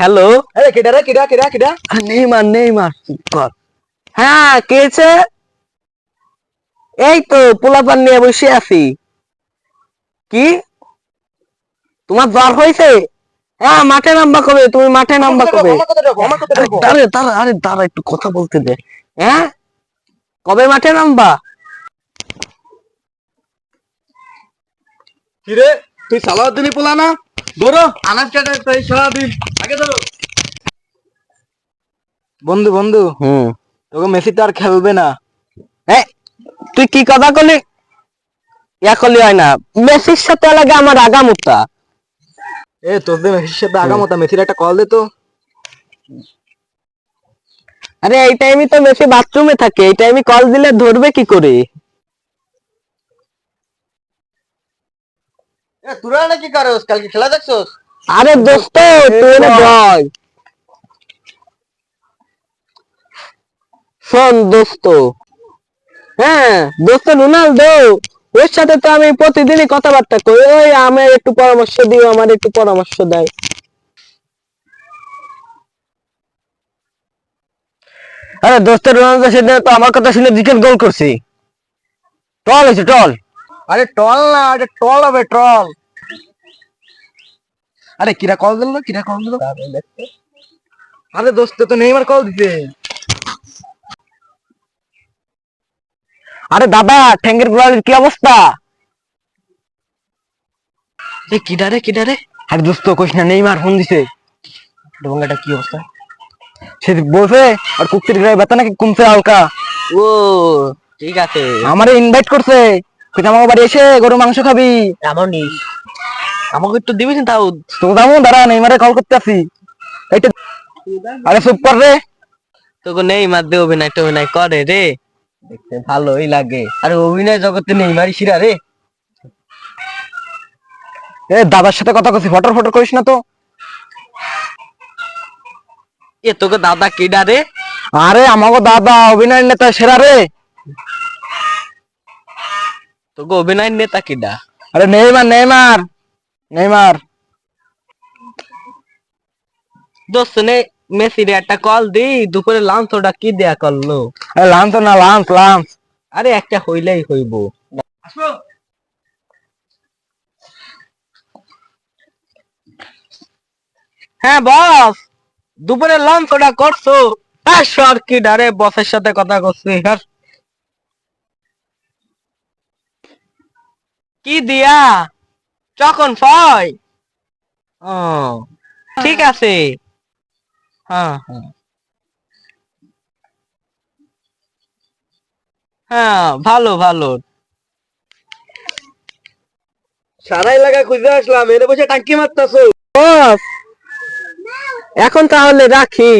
Hello আরে কেডা রে কেডা কেডা কেডা? নেইমার নেইমার কর। হ্যাঁ কেছে এই তো পোলাপান নিয়ে বসে আছি। কি? তোমার জ্বর হয়েছে? হ্যাঁ মাঠে নামবা কবে? তুমি মাঠে নামবা কবে? আরে দাঁড়া আরে দাঁড়া একটু কথা বলতে দে। হ্যাঁ? কবে মাঠে নামবা? কি রে তুই সালাউদ্দিনই পোলা না? ধরো আনাজ কাটে তুই সারাদিন বন্ধু বন্ধু। হুম। তোকে মেসি তো আর খেলবে না। এই, তুই কি কথা করলি ইয়া করলি হয় না। মেসির সাথে লাগে আমার আগামুতা। এ তোদের মেসির সাথে আগামতা মেসির একটা কল দে তো। আরে এই টাইমে তো মেসি বাথরুমে থাকে। এই টাইমে কল দিলে ধরবে কি করে? এ তোরা না কি করস? কালকে খেলা দেখছস? আরে দোস্ত তুই না ভয় শোন দোস্ত। হ্যাঁ দোস্ত রোনালদো ওর সাথে তো আমি প্রতিদিনই কথাবার্তা কই ওই আমার একটু পরামর্শ দিও আমার একটু পরামর্শ দেয়। আরে দোস্ত রোনালদো সেদিন তো আমার কথা শুনে জিকেল গোল করছি। টল হয়েছে টল। আরে টল না আরে টল হবে টল। আরে কিরা কল দিল? কিরা কল দিল? আরে দোস্ত তো নেইমার কল দিতে আরে দাদা ঠ্যাঙ্গের গোড়ালির কি অবস্থা? এ কিডা রে কিডা রে? আরে দোস্ত কইস না নেইমার ফোন দিছে। ডোঙ্গাটা কি অবস্থা? সে বলছে আর কুক্তির গায়ে ব্যথা নাকি কমছে হালকা? ও ঠিক আছে। আমারে ইনভাইট করছে। কইছে আমার বাড়ি এসে গরু মাংস খাবি। এমন নিস আমাকে একটু দিবি না তাও? তো দামু দাঁড়া নেইমারে কল করতে আসি। এইটা আরে চুপ কর রে। তোকে নেইমার দিয়ে অভিনয় টভিনয় করে রে। দেখতে ভালোই লাগে। আরে অভিনয় জগতে নেইমারই শিরা রে। এ দাদার সাথে কথা কইছি ফটর ফটর করিস না তো। এ তোকে দাদা কিডা রে আরে আমাগো দাদা অভিনয় নেতা সেরা রে। তোকে অভিনয় নেতা কিডা আরে নেইমার নেইমার। নেইমার। দোস্ত নে মেসি রে একটা কল দি দুপুরে লাঞ্চ ওটা কি দেয়া করল? আরে লাঞ্চ না লাঞ্চ লাঞ্চ আরে একটা হইলেই হইব। হ্যাঁ বস দুপুরে লাঞ্চ ওটা করছ? আর সর কি ডারে বসের সাথে কথা করছি হ্যাঁ। কি দিয়া? চকন ফয় ও। ঠিক আছে। হ্যাঁ হ্যাঁ। হ্যাঁ ভালো ভালো। সারা এলাকা খুঁজে আসলাম এনে বসে টাঙ্কি মারতাছো। এখন তাহলে রাখি।